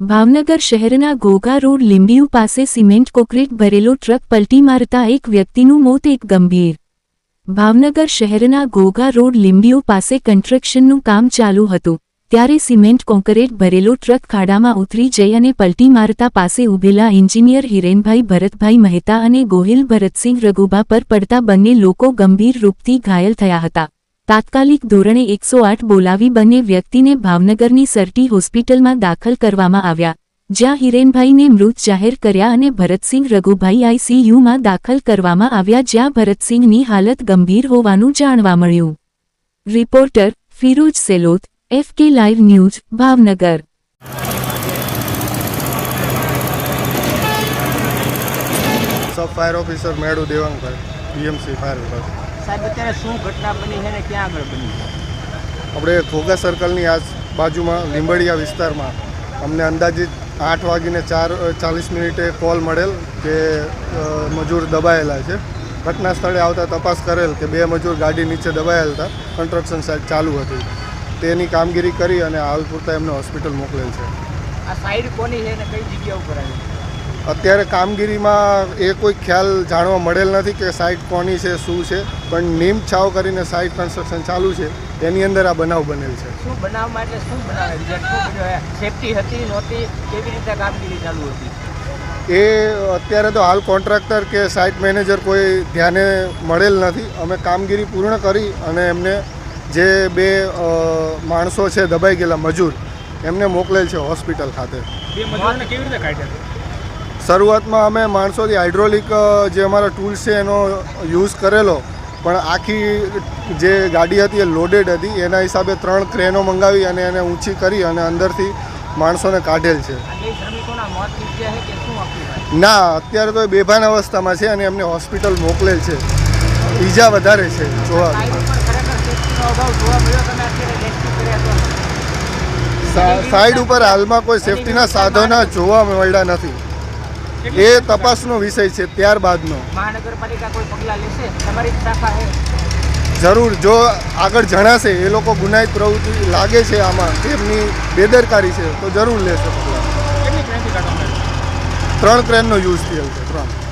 ભાવનગર શહેરના ગોગા રોડ લીંબીયુ પાસે cement concrete ભરેલો ટ્રક પલટી મારતા એક વ્યક્તિનું મોત એક ગંભીર. ભાવનગર શહેરના ગોગા રોડ લીંબીયુ પાસે કન્સ્ટ્રક્શનનું કામ ચાલુ હતું. ત્યારે સિમેન્ટ કોન્ક્રીટ ભરેલો ટ્રક ખાડામાં ઉતરી જઈ અને પલટી મારતા પાસે ઊભેલા એન્જિનિયર હિરેનભાઈ ભરતભાઈ મહેતા અને ગોહિલ ભરતસિંહ રઘુભા પર પડતા બંને લોકો ગંભીર રૂપથી ઘાયલ થયા હતા. તાત્કાલિક ધોરણે એકસો આઠ બોલાવી બંને વ્યક્તિને ભાવનગરની સરટી હોસ્પિટલમાં દાખલ કરવામાં આવ્યા, જ્યાં હિરેનભાઈને મૃત જાહેર કર્યા અને ભરતસિંહ રઘુભાઈ આઈસીયુમાં દાખલ કરવામાં આવ્યા, જ્યાં ભરતસિંહની હાલત ગંભીર હોવાનું જાણવા મળ્યું. Reporter Firoz Selot FK live news, Bhavnagar. Sub fire officer મેળુ Devangbhai BMC fire વિભાગ. સાહેબ અત્યારે શું ઘટના બની છે ને ક્યાં આગળ બની છે? આપણે ઘોઘા સર્કલની આ બાજુમાં લીંબડિયા વિસ્તારમાં અમને અંદાજિત આઠ વાગીને ચાર ચાલીસ મિનિટે કોલ મળેલ કે મજૂર દબાયેલા છે. ઘટના સ્થળે આવતા તપાસ કરેલ કે બે મજૂર ગાડી નીચે દબાયેલ હતા. કન્સ્ટ્રક્શન સાઇટ ચાલુ હતી. તેની કામગીરી કરી અને હાલ પૂરતા એમને હોસ્પિટલ મોકલેલ છે. આ સાઇડ કોની છે અને કઈ જગ્યા ઉપર આવી? અત્યારે કામગીરીમાં એ કોઈ ખ્યાલ જાણવા મળેલ નથી કે સાઇટ કોની છે શું છે પણ નીમ છાવ કરીને સાઇટ કન્સ્ટ્રક્શન ચાલુ છે. એની અંદર આ બનાવ બનેલ છે. શું બનાવમાં એટલે શું બનાવે? રિઝલ્ટ શું સેફટી હતી નહોતી? કેવી રીતે કામગીરી ચાલુ હતી? એ અત્યારે તો હાલ કોન્ટ્રાક્ટર કે સાઇટ મેનેજર કોઈ ધ્યાને મળેલ નથી. અમે કામગીરી પૂર્ણ કરી અને એમને જે બે માણસો છે દબાઈ ગયેલા મજૂર એમને મોકલેલ છે હોસ્પિટલ ખાતે. બે મજૂરને કેવી રીતે કાઢ્યા? શરૂઆતમાં અમે માણસોથી હાઇડ્રોલિક જે અમારા ટૂલ્સ છે એનો યુઝ કરેલો. પણ આખી જે ગાડી હતી એ લોડેડ હતી. એના હિસાબે ત્રણ ક્રેનો મંગાવી અને એને ઊંચી કરી અને અંદરથી માણસોને કાઢેલ છે. ના અત્યારે તો એ બેભાન અવસ્થામાં છે અને એમને હોસ્પિટલ મોકલેલ છે. ઈજા વધારે છે જોવા સાઈડ ઉપર હાલમાં કોઈ સેફટીના સાધનો જોવા મળ્યા નથી. એ તપાસનો વિષય છે ત્યારબાદનો. મહાનગરપાલિકા કોઈ પગલાં લેશે? તમારી શાખા જરૂર જો આગળ જણાશે એ લોકો ગુનાહિત પ્રવૃત્તિ લાગે છે આમાં તેમની બેદરકારી છે તો જરૂર લેશે પગલાં. ત્રણ ક્રેનનો યુઝ થયેલ છે ત્રણ.